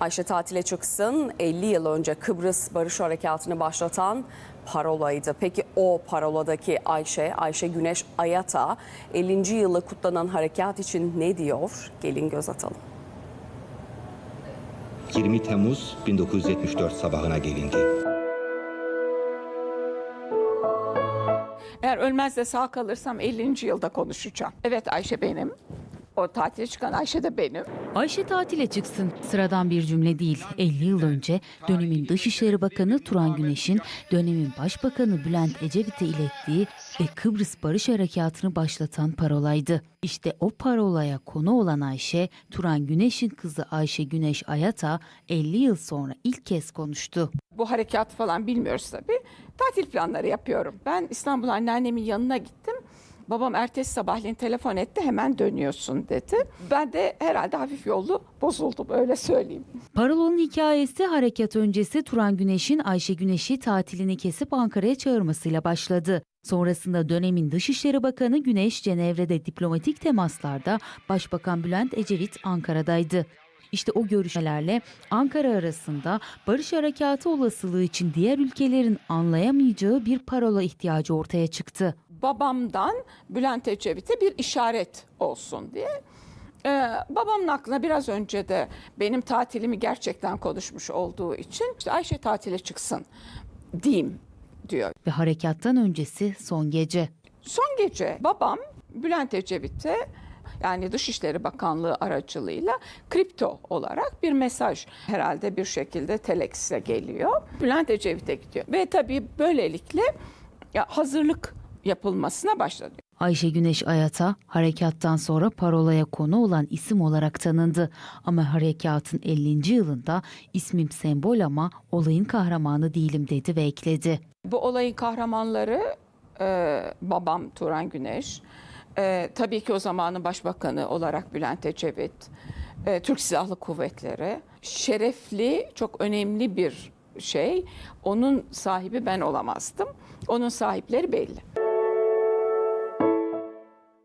Ayşe tatile çıksın 50 yıl önce Kıbrıs Barış Harekatı'nı başlatan parolaydı. Peki o paroladaki Ayşe, Ayşe Güneş Ayata 50. yılı kutlanan harekat için ne diyor? Gelin göz atalım. 20 Temmuz 1974 sabahına gelindi. Eğer ölmez de sağ kalırsam 50. yılda konuşacağım. Evet Ayşe benim. O tatile çıkan Ayşe de benim. Ayşe tatile çıksın. Sıradan bir cümle değil. 50 yıl önce dönemin Dışişleri Bakanı Turan Güneş'in dönemin Başbakanı Bülent Ecevit'e ilettiği ve Kıbrıs Barış Harekatı'nı başlatan parolaydı. İşte o parolaya konu olan Ayşe, Turan Güneş'in kızı Ayşe Güneş Ayata 50 yıl sonra ilk kez konuştu. Bu harekat falan bilmiyoruz tabii. Tatil planları yapıyorum. Ben İstanbul anneannemin yanına gittim. Babam ertesi sabahleyin telefon etti hemen dönüyorsun dedi. Ben de herhalde hafif yollu bozuldum öyle söyleyeyim. Parolanın hikayesi harekat öncesi Turan Güneş'in Ayşe Güneş'i tatilini kesip Ankara'ya çağırmasıyla başladı. Sonrasında dönemin Dışişleri Bakanı Güneş Cenevre'de diplomatik temaslarda Başbakan Bülent Ecevit Ankara'daydı. İşte o görüşmelerle Ankara arasında barış harekatı olasılığı için diğer ülkelerin anlayamayacağı bir parola ihtiyacı ortaya çıktı. Babamdan Bülent Ecevit'e bir işaret olsun diye. Ee, babamın aklına biraz önce de benim tatilimi gerçekten konuşmuş olduğu için işte Ayşe tatile çıksın diyeyim diyor. Ve harekattan öncesi son gece. Son gece babam Bülent Ecevit'e yani Dışişleri Bakanlığı aracılığıyla kripto olarak bir mesaj herhalde bir şekilde telex'e geliyor. Bülent Ecevit'e gidiyor ve tabii böylelikle ya hazırlık yapılmasına başladı. Ayşe Güneş Ayata harekattan sonra parolaya konu olan isim olarak tanındı. Ama harekatın 50. yılında ismim sembol ama olayın kahramanı değilim dedi ve ekledi. Bu olayın kahramanları e, babam Turan Güneş, e, tabii ki o zamanın başbakanı olarak Bülent Ecevit, e, Türk Silahlı Kuvvetleri, şerefli, çok önemli bir şey. Onun sahibi ben olamazdım. Onun sahipleri belli.